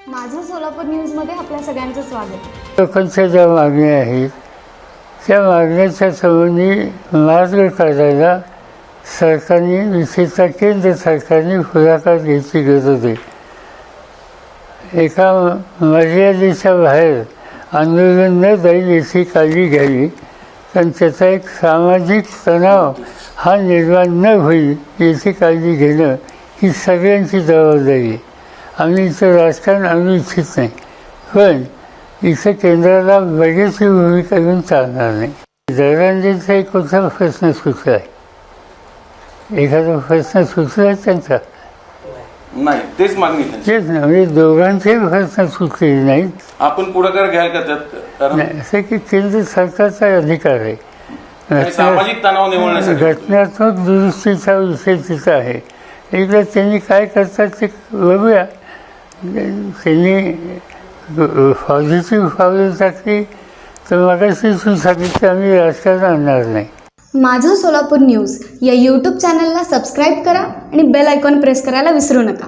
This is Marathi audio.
सोलापूर न्यूजमध्ये आपल्या सगळ्यांचं स्वागत. लोकांच्या ज्या मागण्या आहेत त्या मागण्याच्या संबंधी मार्ग काढायला सरकारने विशेषतः केंद्र सरकारने पुढाकार घ्यायची गरज आहे. एका मर्यादेच्या बाहेर आंदोलन न जाईल याची काळजी घ्यावी कारण त्याचा एक सामाजिक तणाव हा निर्माण न होईल याची काळजी घेणं ही सगळ्यांची जबाबदारी आहे. आम्ही इथं राजकारण आणू इच्छित नाही. पण इथं केंद्राला बजेटची भूमिका घेऊन चालणार नाही. दरांचा एक कुठला प्रश्न सुचला आहे. एखादा प्रश्न सुचला आहे त्यांचा? नाही तेच मागणी आहे त्यांची. तेच ना म्हणजे दोघांचे प्रश्न सुचलेले नाहीत. आपण पुढाकार घ्याल का त्यात? कारण नाही असं की केंद्र सरकारचा अधिकार आहे. आणि सामाजिक तणाव निवळण्यासाठी. घटनात्मक दुरुस्तीचा विषय तिथं आहे. एकदा त्यांनी काय करतात ते बघूया. म्हणजे त्यांनी पॉझिटिव्ह पावलं टाकली तर मगाशी तू सांगितलं आम्ही राजकारण आणणार नाही. माझं सोलापूर न्यूज या यूट्यूब चॅनलला सबस्क्राईब करा आणि बेल आयकॉन प्रेस करायला विसरू नका.